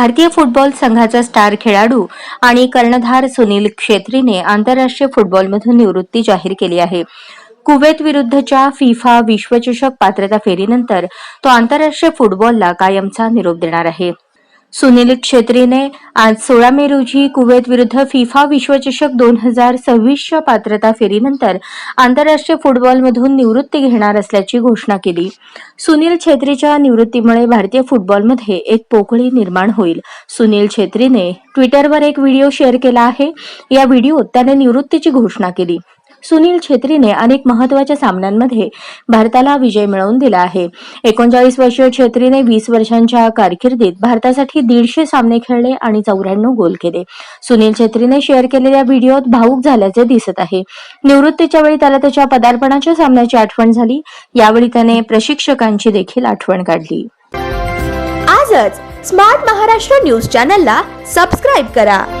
भारतीय फुटबॉल संघाचा स्टार खेळाडू आणि कर्णधार सुनील क्षेत्रीने आंतरराष्ट्रीय फुटबॉलमधून निवृत्ती जाहीर केली आहे. कुवेत विरुद्धच्या फिफा विश्वचषक पात्रता फेरीनंतर तो आंतरराष्ट्रीय फुटबॉलला कायमचा निरोप देणार आहे. सुनील छेत्रीने आज सोळा मे रोजी कुवेत विरुद्ध फिफा विश्वचषक दोन हजार सव्वीसच्या पात्रता फेरीनंतर आंतरराष्ट्रीय फुटबॉलमधून निवृत्ती घेणार असल्याची घोषणा केली. सुनील छेत्रीच्या निवृत्तीमुळे भारतीय फुटबॉलमध्ये एक पोकळी निर्माण होईल. सुनील छेत्रीने ट्विटरवर एक व्हिडिओ शेअर केला आहे. या व्हिडिओत त्याने निवृत्तीची घोषणा केली. सुनील छेत्रीने अनेक महत्त्वाच्या सामन्यांमध्ये भारताला विजय मिळवून दिला आहे. एकोणचाळीस वर्षीय छेत्रीने वीस वर्षांच्या कारकिर्दीत भारतासाठी दीडशे सामने खेळले आणि चौऱ्याण्णव गोल केले. सुनील छेत्रीने शेअर केलेल्या व्हिडिओत भावूक झाल्याचे दिसत आहे. निवृत्तीच्या वेळी त्याला त्याच्या पदार्पणाच्या सामन्याची आठवण झाली. यावेळी त्याने प्रशिक्षकांची देखील आठवण काढली. आजच स्मार्ट महाराष्ट्र न्यूज चॅनलला सबस्क्राईब करा.